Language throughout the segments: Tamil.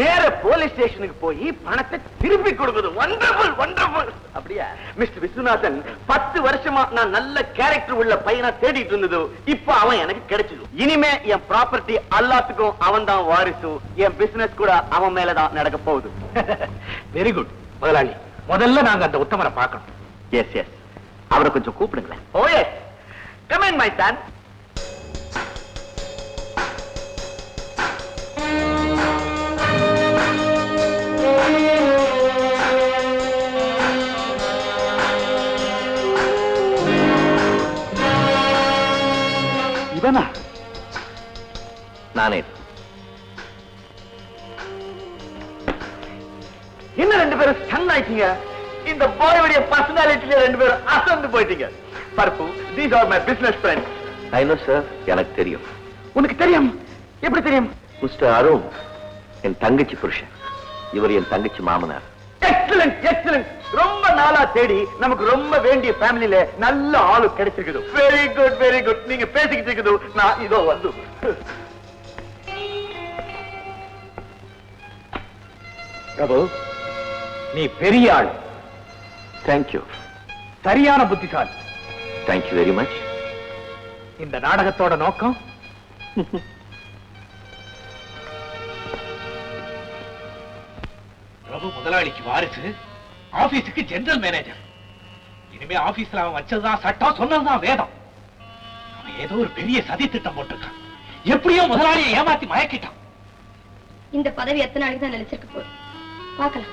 நேர போலீஸ் ஸ்டேஷனுக்கு போய் பணத்தை திருப்பி கொடுக்குது. வண்டர்ஃபுல் வண்டர்ஃபுல் அப்படியா? மிஸ்டர் விஸ்வநாதன் பத்து வருஷமா நான் நல்ல கேரக்டர் உள்ள பையனா தேடிட்டு இருந்தது. இப்ப அவன் எனக்கு கிடைச்சது. இனிமே என் ப்ராப்பர்ட்டி எல்லாத்துக்கும் அவன் தான் வாரிசு. என் பிசினஸ் கூட அவன் மேலதான் நடக்க போகுது. வெரி குட் முதலாளி முதல்ல நாங்க அந்த உத்தமரை பார்க்கணும். எஸ் எஸ் அவரை கொஞ்சம் கூப்பிடுங்களேன். Oh yes comment my son இவனா நானே. என்ன ரெண்டு பேரும் ஸ்டன் ஆயிட்டீங்க? இந்த பாயோடைய பர்சனாலிட்டில ரெண்டு பேரும் அசந்து போயிட்டீங்க. பருப்பு these are my business friends I know sir எனக்கு தெரியும். உனக்கு தெரியும்? எப்படி தெரியும்? மிஸ்டர் அருண் என் தங்கச்சி புருஷன். இவர் என் தங்கச்சி மாமனார். எக்ஸலன்ட் எக்ஸலன்ட் ரொம்ப நாளா தேடி நமக்கு ரொம்ப வேண்டிய ஃபேமிலில நல்ல ஆளு கிடைச்சிருக்குது. வெரி குட் வெரி குட் நீங்க பேசிக்கிட்டு இருக்குது. நான் இதோ வந்து. பிரபு நீ பெரிய ஆள். தேங்க்யூ சரியான புத்திசாலி. தேங்க்யூ வெரி மச் இந்த நாடகத்தோட நோக்கம்? பிரபு முதலாளிக்கு வாரிசு ஆபீஸுக்கு ஜெனரல் மேனேஜர் இனிமே ஆபீஸ்ல அவன் வச்சதுதான் சட்டம் சொன்னதுதான் வேதம். அவன் ஏதோ ஒரு பெரிய சதி திட்டம் போட்டிருக்கான். எப்படியோ முதலாளியை ஏமாத்தி மயக்கிட்டான். இந்த பதவி எத்தனை நாளைக்கு தான் நிலைச்சிருக்க போகுது? பார்க்கலாம்.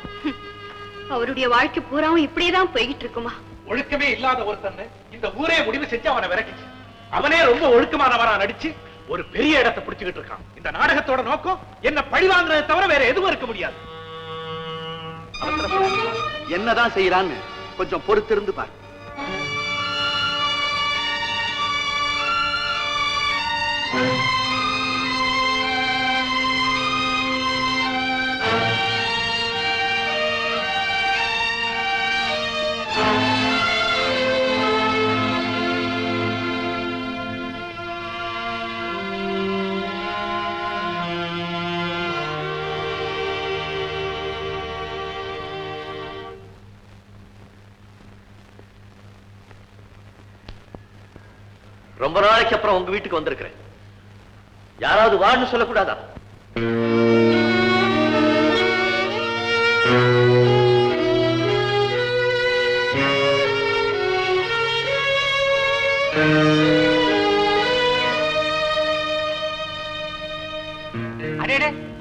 அவருடைய வாழ்க்கை பூராவும் இப்படியே தான் போய்கிட்டு இருக்குமா ஒழுக்கமே இல்லாத ஒருத்தன் இந்த ஊரே முடிவு செஞ்சு அவனை விரக்கிச்சு அவனே ரொம்ப ஒழுக்கமானவரா நடிச்சு ஒரு பெரிய இடத்தை பிடிச்சுக்கிட்டு இருக்கான். இந்த நாடகத்தோட நோக்கம் என்ன பழி வாங்குறதை தவிர வேற எதுவும் இருக்க முடியாது. என்னதான் செய்யறான்னு கொஞ்சம் பொறுத்திருந்து பாரு. நாளைக்கு அப்புறம் உங்க வீட்டுக்கு வந்திருக்கிறேன். யாராவது வான்னு சொல்லக்கூடாதா?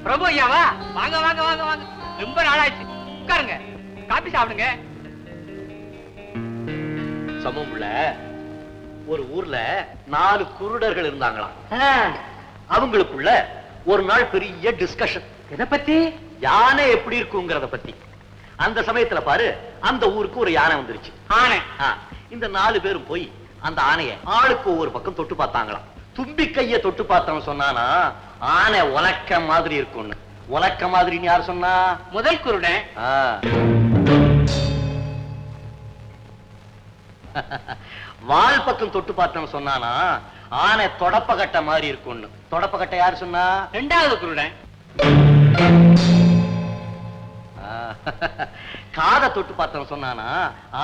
பிரபு ஐயாவா வாங்க வாங்க வாங்க வாங்க. ரொம்ப நாளாச்சு உட்காருங்க. காபி சாப்பிடுங்க. சமமுள்ள ஒரு ஊர்ல நாலு குருடர்கள் இருந்தாங்களாம். அவங்களுக்குள்ள ஒரு நாள் பெரிய டிஸ்கஷன் எதை பத்தி? யானை எப்படி இருக்குங்கிறத பத்தி. அந்த சமயத்துல பாரு அந்த ஊருக்கு ஒரு யானை வந்துருச்சு. ஆனே. இந்த நாலு பேரும் போய் அந்த ஆனைய ஆளுக்கு ஒவ்வொரு பக்கம் தொட்டு பார்த்தாங்களாம். தும்பி கைய தொட்டு பார்த்தவன் சொன்னானா ஆனை உலக்க மாதிரி இருக்கும்னு. உலக்க மாதிரின்னு யார் சொன்னா? முதல் குருடன். வால் பக்கம் தொட்டு பார்த்தவன் சொன்னானா ஆனை தொடப்பக்கட்டை மாதிரி இருக்கும்னு. தொடப்பக்கட்டை யார் சொன்னா? ரெண்டாவது குருடன். காதை தொட்டு பார்த்தவன் சொன்னானா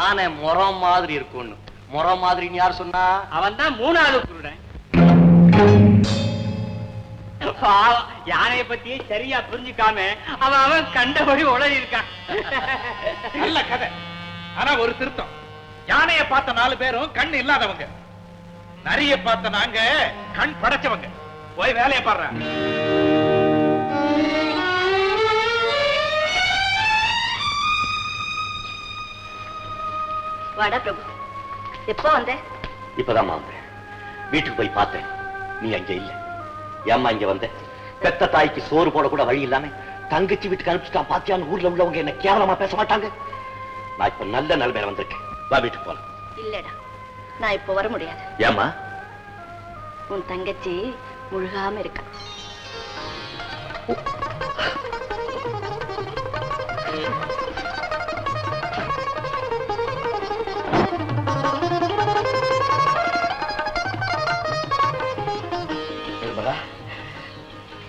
ஆனை முறம் மாதிரி இருக்கும்னு. முறம் மாதிரின்னு யார் சொன்னா? அவன் தான் மூணாவது குருடன். யானைய பத்தியே சரியா புரிஞ்சுக்காம அவன் அவன் கண்டபடி உளறி இருக்கான் நல்ல கதை. ஆனா ஒரு திருத்தம். யானைய பார்த்த நாலு பேரும் கண் இல்லாதவங்க. நரிய பார்த்த நாங்க கண் படைச்சவங்க. போய் வேலையை பாடுற வாடா பிரபு. எப்போ வந்த? இப்பதான் மாந்தேன் வீட்டுக்கு போய் பார்த்தேன். நீ அங்க இல்ல. ஏம்மா இங்க வந்த? பெத்த தாய்க்கு சோறு போட கூட வழி இல்லாம தங்கச்சி வீட்டுக்கு அனுப்பிச்சுட்டான். பாத்தியான்னு ஊர்ல உள்ளவங்க என்ன கேவலமா பேச மாட்டாங்க? நான் இப்ப நல்ல நிலைமையில வந்திருக்கேன். வா வீட்டுக்கு போலாம். இல்லடா நான் இப்போ வர முடியாது. ஏம்மா? உன் தங்கச்சி முழுகாம இருக்கா.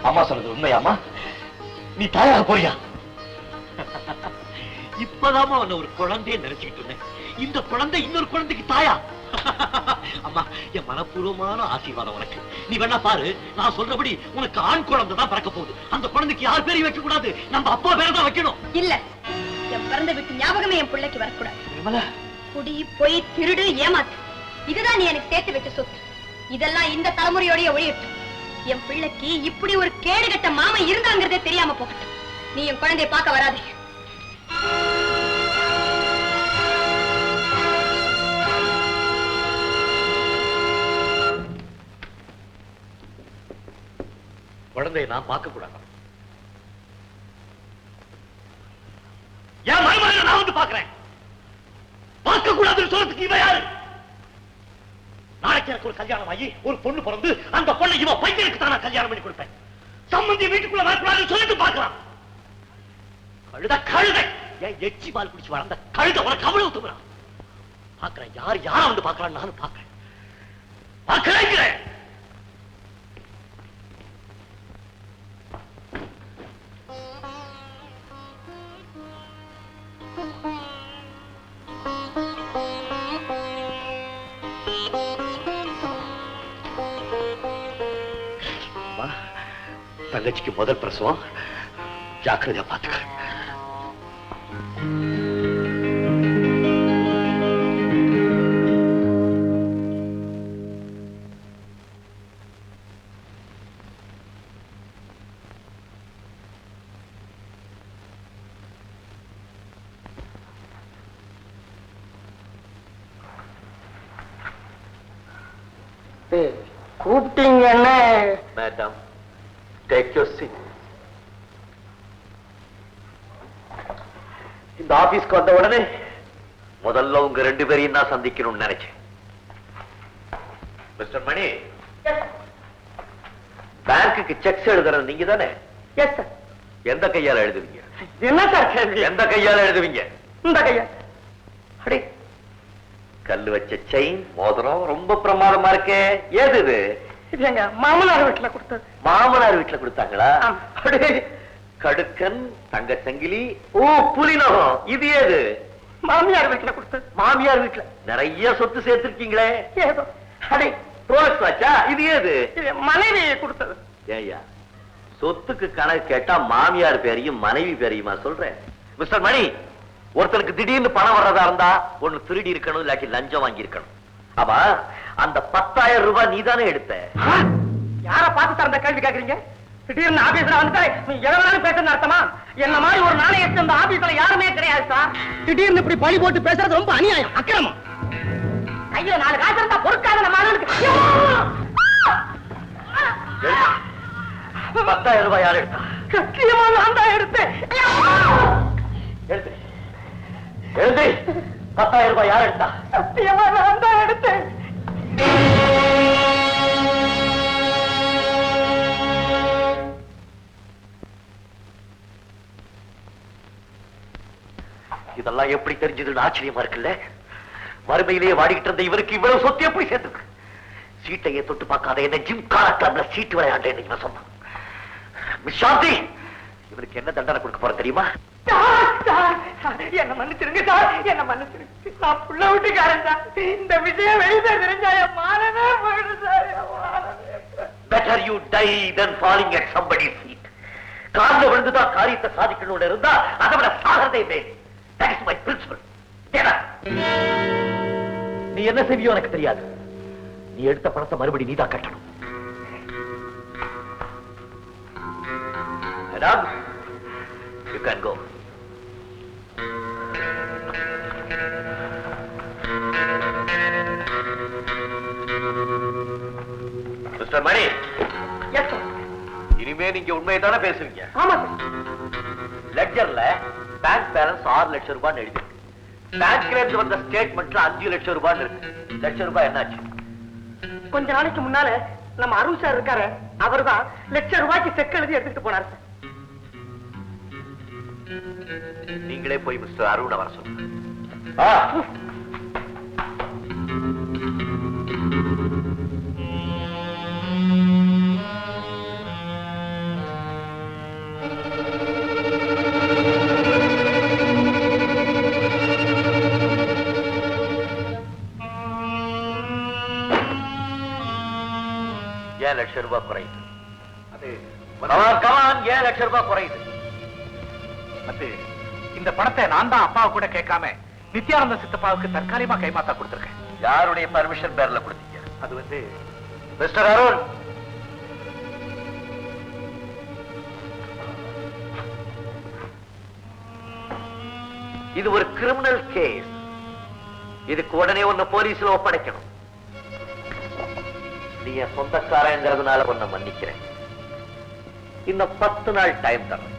அம்மா சொன்னது உண்மையாம்மா? நீ தாயாக போறியா? இப்பதாம்மா உன்னை ஒரு குழந்தைய நினைச்சுக்கிட்டு இருந்தேன். இந்த குழந்தை இன்னொரு குழந்தைக்கு தாயா? அம்மா என் மனப்பூர்வமான ஆசீர்வாதம் உனக்கு. நீ வேணா பாரு நான் சொல்றபடி உனக்கு ஆண் குழந்தை தான் பிறக்க போகுது. அந்த குழந்தைக்கு யார் பேரையும் வைக்க கூடாது நம்ம அப்பா பேரை தான் வைக்கணும். இல்ல என் பிறந்த வீட்டு ஞாபகமே என் பிள்ளைக்கு வரக்கூடாது. குடி பொய் திருடு ஏமாத்து. இதுதான் நீ எனக்கு சேர்த்து வச்ச சொத்து. இதெல்லாம் இந்த தலைமுறையோடய ஒழியட்டும் என் பிள்ளைக்கு இப்படி ஒரு கேடுகட்ட மாமன் இருந்தாங்கிறதே தெரியாம போகட்டும். நீ என் குழந்தைய பார்க்க வராதே. குழந்தையை நான் பார்க்க கூடாது என் நான் வந்து பார்க்கிறேன்? பார்க்க கூடாதுன்னு சொல்றதுக்கு இவன் யாரு? நாளைக்கு எனக்கு ஒரு கல்யாணம் ஆகி ஒரு பொண்ணு பிறந்து அந்த பொண்ணை இவன் பையனுக்கு தான் நான் கல்யாணம் பண்ணி கொடுப்பேன். சம்பந்தி வீட்டுக்குள்ள வரக்கூடாதுன்னு சொல்லிட்டு பார்க்கலாம் கழுத கழுதை. என் எச்சி பால் குடிச்சு வளர்ந்த கழுத உனக்கு அவ்வளவு தூங்குறான் பார்க்கிறேன் யார் யார வந்து பார்க்கறான்னு நானும் பார்க்கிறேன். பார்க்கிறேன் முதல் பிரசவம். ஜாக்கிரதையா பாத்துக்க. வந்த உடனே முதல்ல உங்க ரெண்டு பேரையும் நான் சந்திக்கணும்னு நினைச்சேன். மிஸ்டர் மணி பேங்க்குக்கு செக்ஸ் எழுதுறது நீங்க தானே? எந்த கையால எழுதுவீங்க? என்ன சார் எந்த கையால எழுதுவீங்க? இந்த கையா? அடே. கல்லு வச்ச செயின் மோதிரம் ரொம்ப பிரமாதமா இருக்கே. ஏது இது? மாமனார் வீட்டுல கொடுத்தது. மாமனார் வீட்டுல கொடுத்தாங்களா? ஆமா. கடுக்கன் தங்க சங்கிலி ஓ புலிநகம். இது ஏது? மாமியார் வீட்டுல கொடுத்தது. மாமியார் வீட்டுல. நிறைய சொத்து சேர்த்திருக்கீங்களே. ஏதோ. அடே ரோலக்ஸ் வாட்சா இது ஏது? மனைவி கொடுத்தது. ஏய்யா சொத்துக்கு கணக்கு கேட்டா மாமியார் பேரையும் மனைவி பேரையுமா சொல்றேன் மிஸ்டர் மணி ஒருத்தனுக்கு திடீர்னு பணம் வர்றதா இருந்தா ஒண்ணு திருடி இருக்கணும் இல்லாட்டி லஞ்சம் வாங்கி இருக்கணும் ஆமா அந்த பத்தாயிரம் ரூபாய் நீதானே எடுத்த? யார பார்த்து இந்த கேள்வி கேக்குறீங்க? திடீர்னு ஆபீஸ்ல வந்துட்டா நீ எவ்வளவு பேசுறது அர்த்தமா? என்ன மாதிரி ஒரு நாணயத்தை இந்த ஆபீஸ்ல யாருமே கிடையாது சார் திடீர்னு இப்படி பழி போட்டு பேசுறது ரொம்ப அநியாயம் அக்கிரமம். கையில நாலு காசு இருந்தா பொறுக்காத நம்ம ஆளுங்களுக்கு. பத்தாயிரம் ரூபாய் யார் எடுத்தா? சத்தியமா நான் தான் எடுத்தேன். எழுது. எழுது. பத்தாயிரம் ரூபாய் யார் எடுத்தா? சத்தியமா நான் தான் எடுத்தேன். இதெல்லாம் எப்படி தெரிஞ்சதுன்னு ஆச்சரியமா இருக்குல்ல? வறுமையிலேயே வாடிக்கிட்டு இருந்த இவருக்கு இவ்வளவு சொத்து எப்படி சேர்ந்துருக்கு. சீட்டையே தொட்டு பார்க்காத என்ன ஜிம் கிளப்ல சீட்டு விளையாண்டேன் இவன் சொன்னான் மிஸ் சாந்தி இவருக்கு என்ன தண்டனை கொடுக்க போற தெரியுமா? என்ன மன்னிச்சிருங்க சார் என்ன மன்னிச்சிருங்க. நான் புள்ள வீட்டுக்காரன் சார். இந்த விஷயம் வெளியே தெரிஞ்சா என் மானமே போயிடும் sir. Better you die than falling at somebody feet கால்ல விழுந்துதான் காரியத்தை சாதிக்கணும்னு இருந்தா அதை விட சாகிறதே மேல். நீ என்ன செய்வியோ எனக்கு தெரியாது. நீ எடுத்த பணத்தை மறுபடி நீதான் கட்டணும். Madam you can go mister Mani. Yes, sir. இனிமே நீங்க உண்மையை தானே பேசுவீங்க ஆமா சார் லெட்ஜர்ல பேங்க் பேலன்ஸ் ஆறு லட்சம் ரூபாய் எழுதி பேங்க்ல இருந்து வந்த ஸ்டேட்மெண்ட்ல அஞ்சு லட்சம் ரூபாய் இருக்கு. லட்சம் ரூபாய் என்னாச்சு? கொஞ்ச நாளைக்கு முன்னால நம்ம அருண் சார் இருக்காரு. அவர்தான் லட்சம் ரூபாய்க்கு செக் எழுதி எடுத்துட்டு போனார் சார். நீங்களே போய் மிஸ்டர் அருணை வர சொல்லுங்க. ஆ. லட்சம் ரூபாய் குறையுது. ஏழு லட்சம் ரூபாய் குறையுது. அது இந்த பணத்தை நான் தான் அப்பாவை கூட கேட்காம நித்யானந்த சித்தப்பாவுக்கு தற்காலிகமா கைமாத்தா கொடுத்திருக்கேன். யாருடைய பர்மிஷன் பேர்ல கொடுத்தீங்க? அது வந்து மிஸ்டர் அருண் இது ஒரு கிரிமினல் கேஸ் இதுக்கு உடனே ஒன்னு போலீஸ்ல ஒப்படைக்கணும். நீ என் சொந்தக்காரங்கிறதுனால உன்னை மன்னிக்கிறேன். இன்னும் பத்து நாள் டைம் தரேன்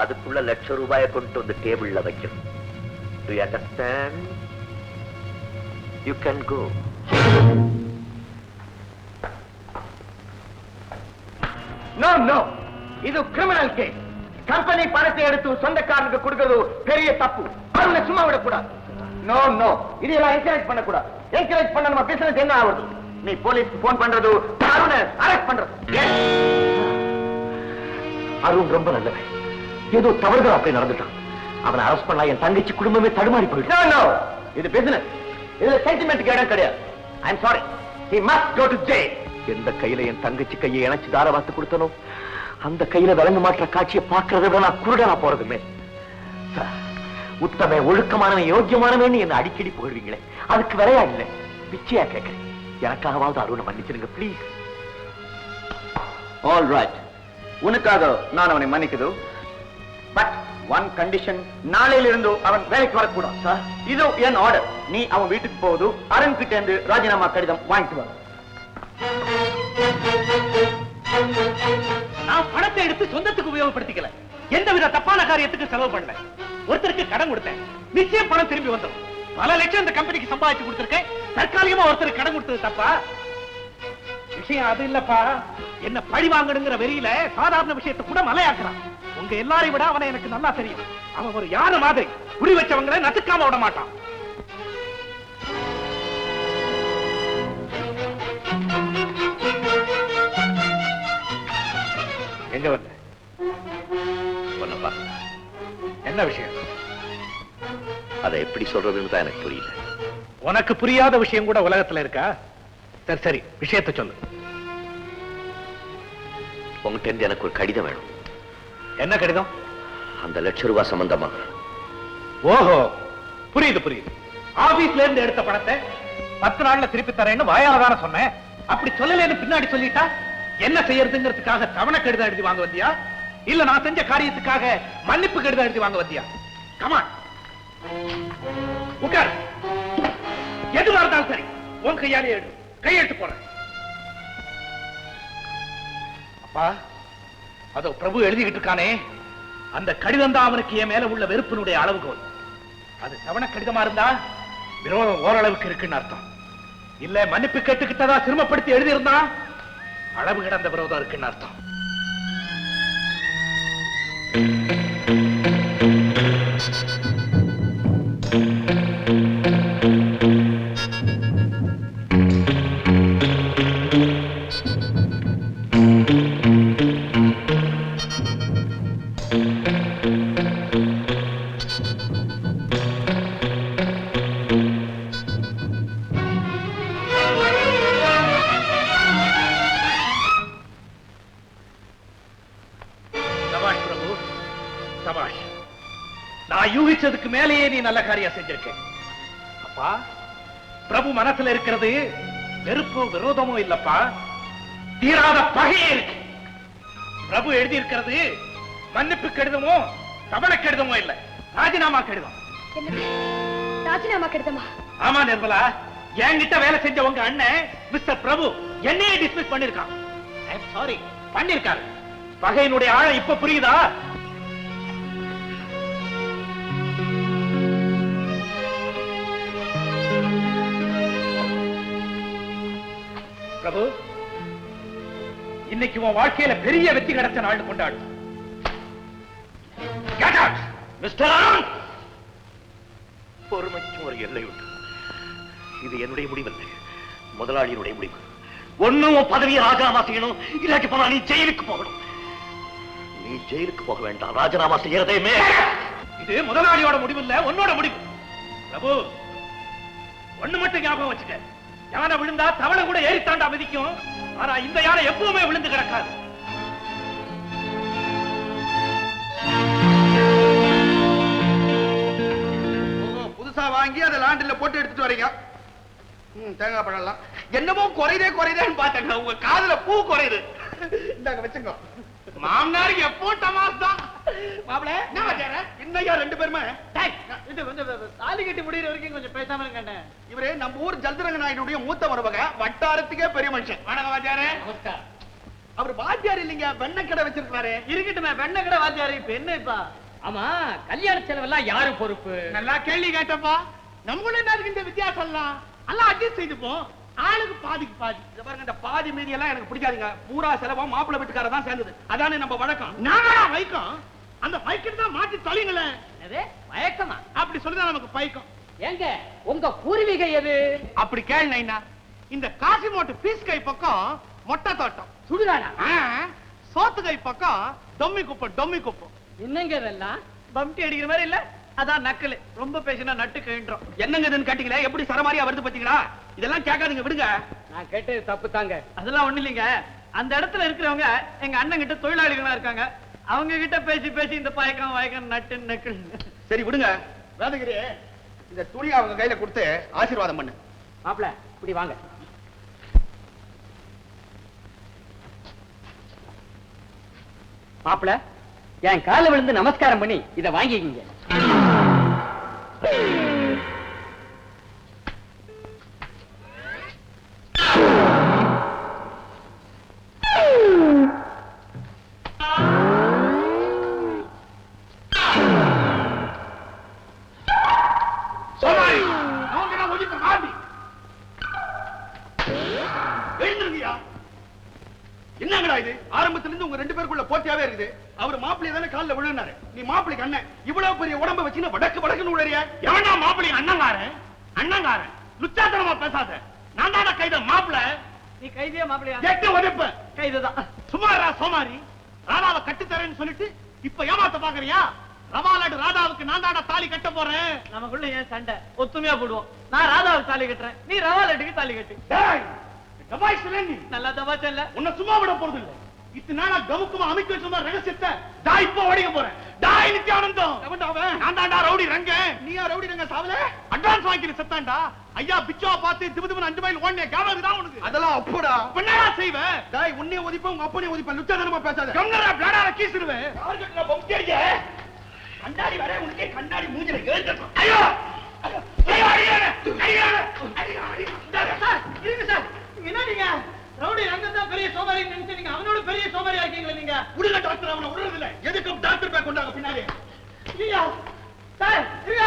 அதுக்குள்ள லட்சம் ரூபாயை கொண்டு வந்து டேபிள்ல வைக்கணும். Do understand you can go no no இது கிரிமினல் கேஸ் கம்பெனி பணத்தை எடுத்து சொந்தக்காரனுக்கு கொடுக்கிறது பெரிய தப்பு. அவனை சும்மா விடக்கூடாது. நோ நோ இதெல்லாம் என்கரேஜ் பண்ணக்கூடாது. என்கரேஜ் பண்ண நம்ம பிசினஸ் என்ன ஆகுது? நீ போலீஸ்க்கு போன் பண்றது அருணை அரெஸ்ட் பண்றது. அருண் ரொம்ப நல்லவன். ஏதோ தவறுதல் அப்படி நடந்துட்டான். அவனை அரெஸ்ட் பண்ணா என் தங்கச்சி குடும்பமே தடுமாறி போயிடும். இது பிசினஸ் இதுல சென்டிமெண்ட்டுக்கு இடம் கிடையாது. I am sorry he must go to jail எந்த கையில என் தங்கச்சி கையை இணைச்சு தார வாத்து கொடுத்தனோ அந்த கையில விலங்கு மாற்ற காட்சியை பார்க்கறத விட நான் குருடனா போறதுமே. உத்தம ஒழுக்கமானவன் யோக்கியமானவன் என்ன அடிக்கடி போடுவீங்களே அதுக்கு விலையா இல்லை? பிச்சையா கேட்கிறேன். எனக்காகவாவது அருணை மன்னிச்சிருங்க ப்ளீஸ் ஆல் ரைட் உனக்காக நான் அவனை மன்னிக்குது பட் ஒன் கண்டிஷன் நாளையில இருந்து அவன் வேலைக்கு வரக்கூடாது. சார் இது என் ஆர்டர் நீ அவன் வீட்டுக்கு போகுது அருண் கிட்ட இருந்து ராஜினாமா கடிதம் வாங்கிட்டு வர நான் பணத்தை எடுத்து சொந்தத்துக்கு உபயோகப்படுத்திக்கல. எந்தவித தப்பான காரியத்துக்கு செலவு பண்ணல. ஒருத்தருக்கு கடன் கொடுத்தேன். நிச்சயம் பணம் திரும்பி வந்துடும் பல லட்சம் இந்த கம்பெனிக்கு சம்பாதிச்சு கொடுத்துருக்கேன். தற்காலிகமா ஒருத்தருக்கு கடன் கொடுத்தது தப்பா? விஷயம் அது இல்லப்பா. என்ன பழி வாங்கணுங்கிற வெறியில சாதாரண விஷயத்தை கூட மலையாக்குறான். உங்க எல்லாரையும் விட அவனை எனக்கு நல்லா தெரியும். அவன் ஒரு யானை மாதிரி. புரி வச்சவங்களை நசுக்காம விட மாட்டான். எங்க வந்த? என்ன விஷயம்? அதை எப்படி சொல்றதுன்னு தான் எனக்கு புரியல. உனக்கு புரியாத விஷயம் கூட உலகத்துல இருக்கா? சரி சரி விஷயத்தை சொல்லு. உங்ககிட்ட இருந்து எனக்கு ஒரு கடிதம் வேணும். என்ன கடிதம்? அந்த லட்ச ரூபாய் சம்பந்தமா? ஓஹோ புரியுது புரியுது. ஆபீஸ்ல இருந்து எடுத்த பணத்தை பத்து நாள்ல திருப்பி தரேன்னு வாயால தானே சொன்னேன். அப்படி சொல்லலைன்னு பின்னாடி சொல்லிட்டா என்ன செய்யறதுங்கிறதுக்காக தவணை கடிதம் எழுதி வாங்க வந்தியா? இல்ல நான் செஞ்ச காரியத்துக்காக மன்னிப்பு கடிதம் எழுதி வாங்க வந்தியா? கமான் உட்கார். எதுவா இருந்தாலும் சரி உன் கையாலே எடு. கையெழுத்து போறேன் அப்பா அதோ பிரபு எழுதிக்கிட்டு இருக்கானே. அந்த கடிதம் தான் அவனுக்கு என் மேல உள்ள வெறுப்பினுடைய அளவுகோல் அது தவண கடிதமா இருந்தா விரோதம் ஓரளவுக்கு இருக்குன்னு அர்த்தம். இல்ல மன்னிப்பு கேட்டுக்கிட்டதா சிரமப்படுத்தி எழுதியிருந்தா அளவு கிடந்த விரோதம் இருக்குன்னு அர்த்தம். நான் யூகிச்சதுக்கு மேலேயே நீ நல்ல காரியம் செஞ்சிருக்க. அப்பா பிரபு மனசுல இருக்கிறது வெறுப்போ விரோதமோ இல்லப்பா. தீராத பகையே இருக்கு. பிரபு எழுதி இருக்கிறது மன்னிப்பு கடிதமோ தவண கடிதமோ இல்ல. ராஜினாமா கடிதம். ராஜினாமா கடிதமா? ஆமா நிர்மலா என்கிட்ட வேலை செஞ்ச உங்க அண்ணன் மிஸ்டர் பிரபு என்னையே டிஸ்மிஸ் பண்ணிருக்கான் சாரி பண்ணிருக்காரு பகையினுடைய ஆழம் இப்ப புரியுதா? பிரபு இன்னைக்கு உன் வாழ்க்கையில பெரிய வெற்றி கிடைச்ச நாள் கொண்டாடு. பொறுமைக்கும் ஒரு எல்லை உண்டு. இது என்னுடைய முடிவல்ல. முதலாளியினுடைய முடிவு. உன் பதவியை ராஜினாமா செய்யணும். இல்லாட்டி போனா நீ ஜெயிலுக்கு போகணும். நீ ஜெயிலுக்கு போக வேண்டாம். ராஜினாமா செய்யறதையுமே இது முதலாளியோட முடிவு இல்ல உன்னோட முடிவு. பிரபு ஒண்ணு மட்டும் ஞாபகம் வச்சுக்க. யானை விழுந்தா தவளை கூட ஏறித்தாண்டா மிதிக்கும். ஆனா இந்த யானை எப்பவுமே விழுந்து கிடக்காது. புதுசா வாங்கி அதை லாண்டில போட்டு எடுத்துட்டு வரீங்க. தேங்காய் பழம்லாம். என்னமோ குறையுதே குறையுதேன்னு பார்த்தேங்க உங்க காதுல பூ குறையுது. இந்தாங்க வச்சுங்க மாமனார் எப்போ டமாஸ் தான்? மாப்பிள என்ன வச்சார இன்னையா ரெண்டு பேருமே? டேய், இது கொஞ்சம் தாலி கட்டி முடியிற வரைக்கும் கொஞ்சம் பேசாம இருங்க இவரே நம்ம ஊர் ஜல்தரங்க நாயுடைய மூத்த மருமக வட்டாரத்துக்கே பெரிய மனுஷன். வணக்கம் வாத்தியாரே. அவர் வாத்தியார் இல்லைங்க வெண்ணெய் கடை வச்சிருக்காரு இருக்கட்டுமே வெண்ண கடை வாத்தியாரு இப்ப என்ன இப்ப ஆமா கல்யாண செலவெல்லாம் யாரு பொறுப்பு? நல்லா கேள்வி கேட்டப்பா. நம்மளும் என்ன இருக்கு இந்த வித்தியாசம் எல்லாம் எல்லாம் அட்ஜஸ்ட் செய்துப்போம். ஆளுக்கு பாதிக்கு பாதி. இத பாருங்க இந்த பாதி மீதி எல்லாம் எனக்கு பிடிக்காதுங்க. பூரா செலவா மாப்பிள்ளை வீட்டுக்கார தான் சேர்ந்தது. அதானே நம்ம வழக்கம். நாங்களா வைக்கம்? அந்த பைக்கெட் தான் மாட்டி தொலைங்களேன் என்னது? மயக்கமா? அப்படி சொல்லுதான் நமக்கு பைக்கம். ஏங்க உங்க பூர்வீகம் எது? அப்படி கேள் நைனா. இந்த காசிமோட்டு பீஸ் கை பக்கம் மொட்டை தோட்டம். ஆ, சோத்து கை பக்கம் டொம்மி குப்பம் டொம்மி குப்பம். என்னங்க இதெல்லாம்? பம்டி அடிக்கிற மாதிரி இல்ல? அதான் நக்கலு. ரொம்ப பேசினா நட்டு கழின்றோம் என்னங்க இதுன்னு கேட்டீங்களே? எப்படி சரமாரியா வருது பாத்தீங்களா? இதெல்லாம் கேட்காதீங்க விடுங்க. நான் கேட்டது தப்பு தாங்க அதெல்லாம் ஒண்ணு இல்லைங்க. அந்த இடத்துல இருக்கிறவங்க எங்க அண்ணன் கிட்ட தொழிலாளிகளா இருக்காங்க. அவங்க கிட்ட பேசி பேசி இந்த பயக்கம் வயக்கம் நட்டு நக்கு சரி விடுங்க. வேதகிரி இந்த துணியை அவங்க கையில கொடுத்து ஆசீர்வாதம் பண்ணு. மாப்பிள இப்படி வாங்க. மாப்பிள என் கால விழுந்து நமஸ்காரம் பண்ணி இத வாங்கிக்கிங்க. Hey! கட்டுத்தரேன்னு சொல்லிட்டு இப்ப ஏமாத்த பாக்குறியா? ரவாலாடு ராதாவுக்கு நான் தாடா தாலி கட்ட போறேன். நமக்குள்ள ஏன் சண்டை? ஒத்துமையா போடுவோம். நான் ராதாவுக்கு தாலி கட்டுறேன். நீ ரவாலட்டுக்கு தாலி கட்டு. டபாய் சிலந்தி, நல்லா தபா செல்ல உன்னை சும்மா விட போறது இல்ல. இத்தனை நாளா கவுக்குமா அமைக்க வச்சிருந்த ரகசியத்தை டா இப்ப ஓடிக்க போறேன். டாய் நித்யானந்தம். நான் தான்டா ரவுடி ரங்க நீயா ரவுடி ரங்க சாவல? அட்வான்ஸ் வாங்கிட்டு செத்தான்டா. ஐயா பிச்சோவை பார்த்து திபு அஞ்சு மைல் ஓடினே தான் உனக்கு. அதெல்லாம் அப்படா. என்னடா செய்வ? டாய் உன்னைய ஒதிப்ப உங்க அப்பனைய ஒதிப்ப லுச்சாதனமா பேசாத. கங்கரா பிளாடால கீசிடுவேன் யாருக்கு பொம்டிய கண்ணாடி வர உனக்கே கண்ணாடி மூஞ்சில ஏறிட்டோம் ஐயோ! ஐயோ! ஐயோ அடியானே அடியானே சார் இருங்க சார். என்ன நீங்க? ரவுடி ரங்கம் தான் பெரிய சோமாரி நினைச்சு நீங்க அவனோட பெரிய சோமாரி ஆக்கீங்களா நீங்க? விடுங்க டாக்டர் அவனை விடுறது இல்ல எதுக்கும் டாக்டர் பேக் கொண்டாங்க பின்னாடி. இல்லையா சார் இருங்க.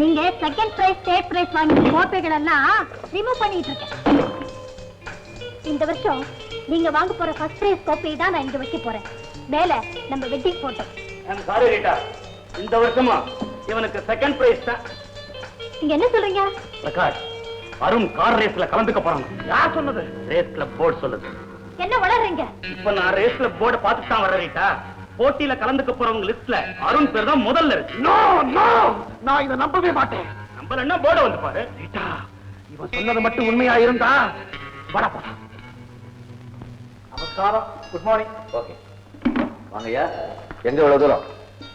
நீங்க செகண்ட் பிரைஸ் தேர்ட் பிரைஸ் வாங்கின கோப்பைகள் எல்லாம் ரிமூவ் பண்ணிட்டு இருக்கேன். இந்த வருஷம் நீங்க வாங்க போற ஃபர்ஸ்ட் பிரைஸ் கோப்பையை தான் நான் இங்க வைக்க போறேன். மேல நம்ம வெட்டிங் போட்டோம் சாரி ரீட்டா இந்த வருஷமா? இவனுக்கு செகண்ட் பிரைஸ் தான். நீங்க என்ன சொல்றீங்க? பிரகாஷ் அருண் கார் ரேஸ்ல கலந்துக்க போறாங்க. யார் சொன்னது? ரேஸ் கிளப் போர்டு சொல்லுது. என்ன வளர்றீங்க? இப்ப நான் ரேஸ் கிளப் போர்டு பார்த்துட்டு தான் வர்றேன் ரீட்டா போட்டியில கலந்துக்க போறவங்க லிஸ்ட்ல அருண் பேர் தான் முதல்ல இருக்கு. நோ நோ நான் இதை நம்பவே மாட்டேன். நம்மள போர்டு வந்து பாரு. ரீட்டா இவன் சொன்னது மட்டும் உண்மையா இருந்தா வட போடா நமஸ்காரம். குட் மார்னிங் ஓகே வாங்கய்யா. எங்க இவ்வளவு தூரம்?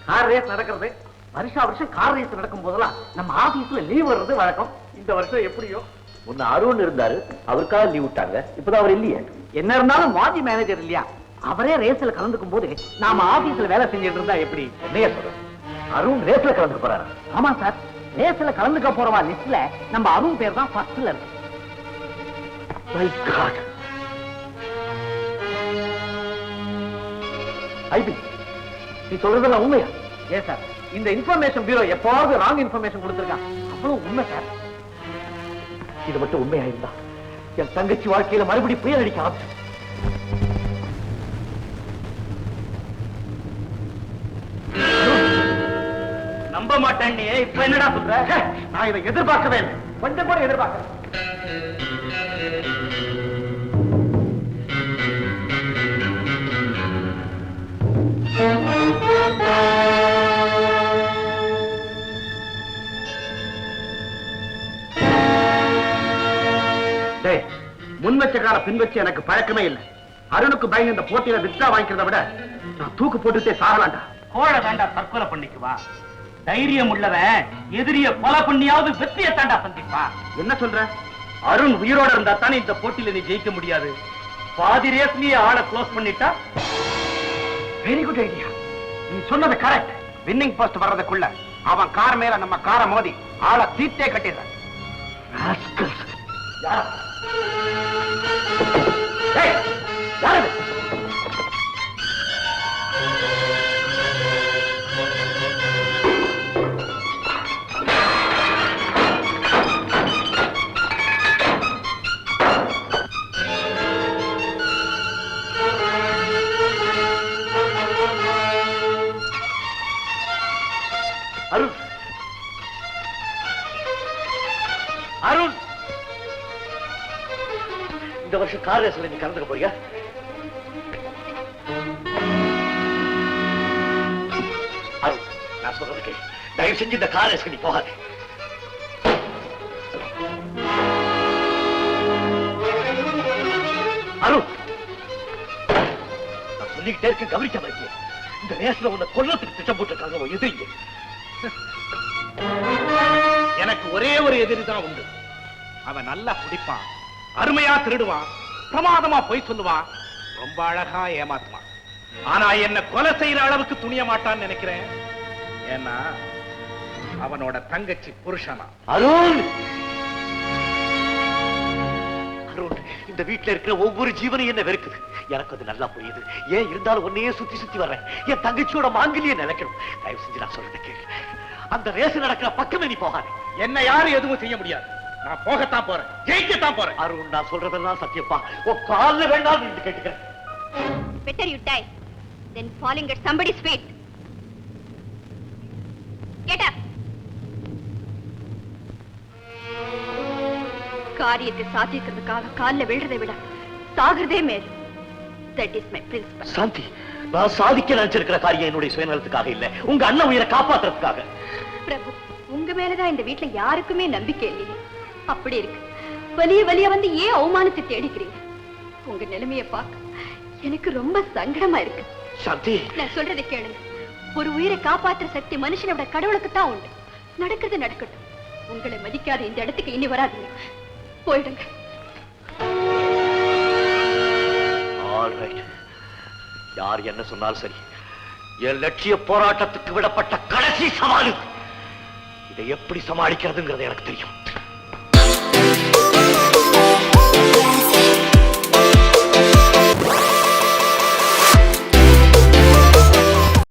கார் ரேஸ் நடக்கிறது. வருஷா வருஷம் கார் ரேஸ் நடக்கும் போதெல்லாம் நம்ம ஆபீஸ்ல லீவ் வர்றது வழக்கம். இந்த வருஷம் எப்படியோ? முன்ன அருண் இருந்தாரு. அவருக்காக லீவ் விட்டாங்க. இப்பதான் அவர் இல்லையே. என்ன இருந்தாலும் மாஜி மேனேஜர் இல்லையா? அவரே ரேஸ்ல கலந்துக்கும் போது நாம ஆபீஸ்ல வேலை செஞ்சுட்டு இருந்தா எப்படி? என்னைய அருண் ரேஸ்ல கலந்துக்க போறாரு. ஆமா சார் ரேஸ்ல கலந்துக்க போறவா லிஸ்ட்ல நம்ம அருண் பேர் தான் ஃபர்ஸ்ட்ல இருக்கு. மை காட் ஐபி நீ சொல்றதெல்லாம் உண்மையா? ஏ சார் இந்த இன்ஃபர்மேஷன் பியூரோ எப்பாவது ராங் இன்ஃபர்மேஷன் கொடுத்துருக்கான்? அவ்வளவு உண்மை சார் இது மட்டும் உண்மையா இருந்தா என் தங்கச்சி வாழ்க்கையில மறுபடியும் புயல் அடிக்க ஆரம்பிச்சு போக மாட்டேன் இப்ப என்னடா சொல்ற? நான் இதை எதிர்பார்க்கவே இல்லை. கொஞ்சம் கூட எதிர்பார்க்க முன் வச்ச கால பின் எனக்கு பழக்கமே இல்லை. அருணுக்கு பயந்து இந்த போட்டியில வித்தா வாங்கிக்கிறத விட நான் தூக்கு போட்டுட்டே சாகலாண்டா கோழ வேண்டா தற்கொலை பண்ணிக்குவா. தைரியம் உள்ளவன் எதிரிய கொலை பண்ணியாவது வெற்றியை தாண்டா சந்திப்பா என்ன சொல்ற? அருண் உயிரோட இருந்தா தானே இந்த போட்டியில நீ ஜெயிக்க முடியாது. பாதி ரேஸ்லயே ஆளை க்ளோஸ் பண்ணிட்டா? வெரி குட் ஐடியா நீ சொன்னது கரெக்ட் வின்னிங் போஸ்ட் வர்றதுக்குள்ள அவன் கார் மேல நம்ம காரை மோதி ஆளை தீட்டே கட்டிடுறான். யாரா? ஏய், அருண்! இந்த வருஷம் கார் ரேஸ்ல நீ கலந்துக்க போறியா? அருண் நான் சொல்றதுக்கு தயவு செஞ்சு இந்த கார் ரேஸ்க்கு நீ போகாது. அருண்! நான் சொல்லிக்கிட்டே இருக்கேன் கவனிக்காம இருக்கேன் இந்த ரேஸ்ல உன்னை கொல்லத்துக்கு திட்டம் போட்டிருக்காங்க எதிரிங்க. எனக்கு ஒரே ஒரு எதிரி தான் உண்டு. அவன் நல்லா குடிப்பான் அருமையா திருடுவான் பிரமாதமா பொய் சொல்லுவான் ரொம்ப அழகா ஏமாத்துவான். ஆனா என்ன கொலை செய்யற அளவுக்கு துணிய மாட்டான்னு நினைக்கிறேன். ஏன்னா அவனோட தங்கச்சி புருஷனா. அருண்! அருண் இந்த வீட்டுல இருக்கிற ஒவ்வொரு ஜீவனையும் என்ன வெறுக்குது. எனக்கு அது நல்லா புரியுது. ஏன் இருந்தாலும் உன்னையே சுத்தி சுத்தி வர்றேன். என் தங்கச்சியோட மாங்கிலிய நினைக்கணும். தயவு செஞ்சு நான் சொல்றேன் கேளு. அந்த ரேஸ் நடக்கிற பக்கமே நீ போகாதே. என்ன யாரும் எதுவும் செய்ய முடியாது. நான் போகத்தான் போறேன். ஜெயிக்கத்தான் போறேன். அருண் நான் சொல்றதெல்லாம் சத்தியப்பா. உன் கால்ல வேண்டாம் என்று கேட்டுக்கிறேன். Better you die than falling at somebody's feet. Get up. காரியத்தை சாதிக்கிறதுக்காக கால்ல விழுறதை விட சாகிறதே மேல். That is my principle Shanthi நான் சாதிக்க நினைச்சிருக்கிற காரியம் என்னுடைய சுயநலத்துக்காக இல்ல. உங்க அண்ணன் உயிரை காப்பாத்துறதுக்காக. பிரபு உங்க மேலதான் இந்த வீட்டுல யாருக்குமே நம்பிக்கை இல்லையே. அப்படி இருக்கு. வலிய வலிய வந்து ஏன் அவமானத்தை தேடிக்கிறீங்க? உங்க நிலைமைய பார்க்க எனக்கு ரொம்ப சங்கடமா இருக்கு. சாந்தி. நான் சொல்றதை கேளுங்க. ஒரு உயிரை காப்பாற்றுற சக்தி மனுஷனோட கடவுளுக்கு தான் உண்டு. நடக்கிறது நடக்கட்டும். உங்களை மதிக்காத இந்த இடத்துக்கு இனி வராதீங்க. போயிடுங்க. ஆல் யார் என்ன சொன்னாலும் சரி. என் லட்சிய போராட்டத்துக்கு விடப்பட்ட கடைசி சவால். இதை எப்படி சமாளிக்கிறதுங்கிறது எனக்கு தெரியும்.